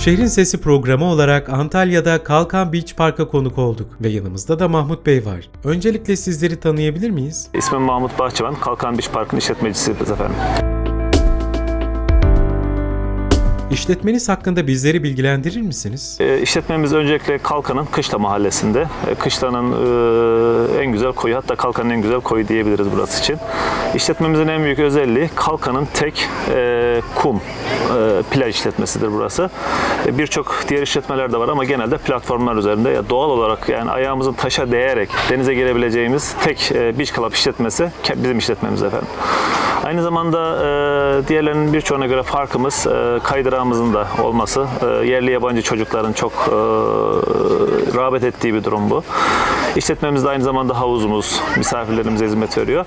Şehrin Sesi programı olarak Antalya'da Kalkan Beach Park'a konuk olduk ve yanımızda da Mahmut Bey var. Öncelikle sizleri tanıyabilir miyiz? İsmim Mahmut Bahçıvan, Kalkan Beach Park'ın işletmecisiyiz efendim. İşletmeniz hakkında bizleri bilgilendirir misiniz? E, işletmemiz öncelikle Kalkan'ın Kışla mahallesinde. E, Kışla'nın e, en güzel koyu, hatta Kalkan'ın en güzel koyu diyebiliriz burası için. İşletmemizin en büyük özelliği Kalkan'ın tek e, kum e, plaj işletmesidir burası. E, Birçok diğer işletmeler de var ama genelde platformlar üzerinde. Ya doğal olarak yani ayağımızın taşa değerek denize girebileceğimiz tek e, beach club işletmesi bizim işletmemiz efendim. Aynı zamanda e, diğerlerinin birçoğuna göre farkımız e, kaydırağımızın da olması. E, yerli yabancı çocukların çok e, rağbet ettiği bir durum bu. İşletmemizde aynı zamanda havuzumuz, misafirlerimize hizmet veriyor.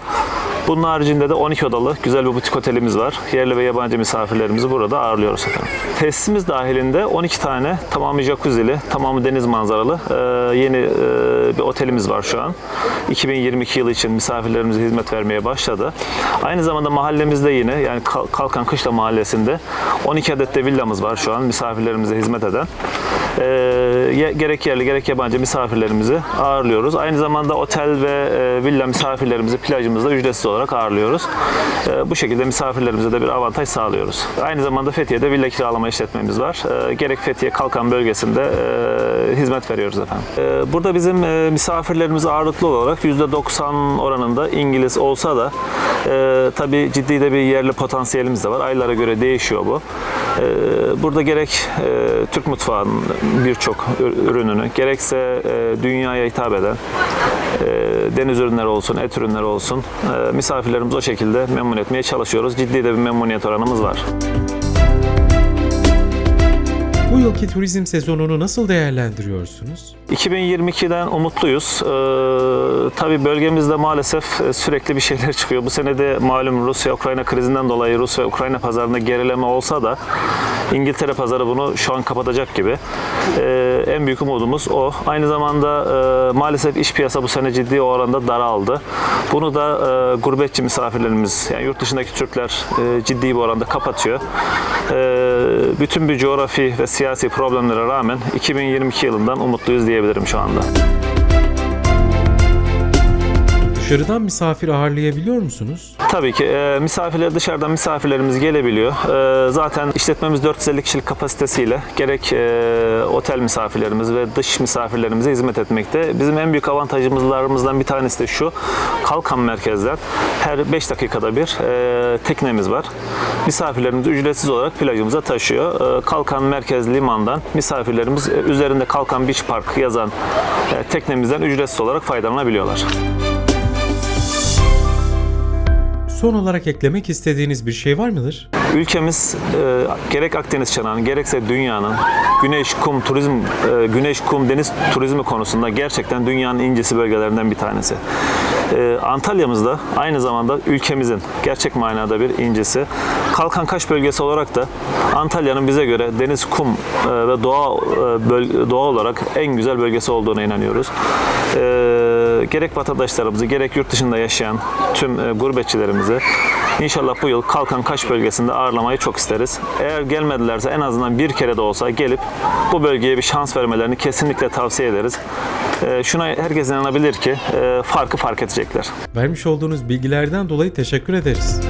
Bunun haricinde de 12 odalı güzel bir butik otelimiz var. Yerli ve yabancı misafirlerimizi burada ağırlıyoruz efendim. Tesisimiz dahilinde 12 tane tamamı jacuzzi'li, tamamı deniz manzaralı e, yeni e, bir otelimiz var şu an. 2022 yılı için misafirlerimize hizmet vermeye başladı. Aynı zamanda mahallemizde yine yani Kal- Kalkan Kışla mahallesinde 12 adet de villamız var şu an misafirlerimize hizmet eden. E, gerek yerli gerek yabancı misafirlerimizi ağırlıyoruz. Aynı zamanda otel ve e, villa misafirlerimizi plajımızda ücretsiz olarak ağırlıyoruz. E, bu şekilde misafirlerimize de bir avantaj sağlıyoruz. Aynı zamanda Fethiye'de villa kiralama işletmemiz var. E, gerek Fethiye Kalkan bölgesinde e, hizmet veriyoruz efendim. E, burada bizim e, misafirlerimiz ağırlıklı olarak %90 oranında İngiliz olsa da e, tabii ciddi de bir yerli potansiyelimiz de var. Aylara göre değişiyor bu. E, burada gerek e, Türk mutfağının birçok ür- ürününü gerekse e, dünyaya hitap eden e, deniz ürünleri olsun, et ürünleri olsun e, misafirlerimizi o şekilde memnun etmeye çalışıyoruz. Ciddi de bir memnuniyet oranımız var. Bu yılki turizm sezonunu nasıl değerlendiriyorsunuz? 2022'den umutluyuz. Ee, tabii bölgemizde maalesef e, sürekli bir şeyler çıkıyor. Bu sene de malum Rusya-Ukrayna krizinden dolayı Rus ve Ukrayna pazarında gerileme olsa da İngiltere pazarı bunu şu an kapatacak gibi. Ee, en büyük umudumuz o. Aynı zamanda e, maalesef iş piyasa bu sene ciddi oranda daraldı. Bunu da e, gurbetçi misafirlerimiz, yani yurt dışındaki Türkler e, ciddi bir oranda kapatıyor. E, bütün bir coğrafi ve siyasi problemlere rağmen 2022 yılından umutluyuz diyebilirim şu anda. Dışarıdan misafir ağırlayabiliyor musunuz? Tabii ki e, misafirler dışarıdan misafirlerimiz gelebiliyor. E, zaten işletmemiz 450 kişilik kapasitesiyle gerek e, otel misafirlerimiz ve dış misafirlerimize hizmet etmekte. Bizim en büyük avantajımızlarımızdan bir tanesi de şu. Kalkan merkezden her 5 dakikada bir e, teknemiz var. Misafirlerimizi ücretsiz olarak plajımıza taşıyor. E, Kalkan merkez limandan misafirlerimiz e, üzerinde Kalkan Beach Park yazan e, teknemizden ücretsiz olarak faydalanabiliyorlar. Son olarak eklemek istediğiniz bir şey var mıdır? Ülkemiz e, gerek Akdeniz çanağının gerekse dünyanın güneş, kum, turizm, e, güneş, kum, deniz turizmi konusunda gerçekten dünyanın incisi bölgelerinden bir tanesi. E, Antalya'mız da aynı zamanda ülkemizin gerçek manada bir incisi. Kalkan Kaş bölgesi olarak da Antalya'nın bize göre deniz, kum e, ve doğa e, doğa olarak en güzel bölgesi olduğuna inanıyoruz. E, gerek vatandaşlarımızı gerek yurt dışında yaşayan tüm e, gurbetçilerimizi inşallah bu yıl Kalkan Kaş bölgesinde ağırlamayı çok isteriz. Eğer gelmedilerse en azından bir kere de olsa gelip bu bölgeye bir şans vermelerini kesinlikle tavsiye ederiz. E, şuna herkes inanabilir ki e, farkı fark edecekler. Vermiş olduğunuz bilgilerden dolayı teşekkür ederiz.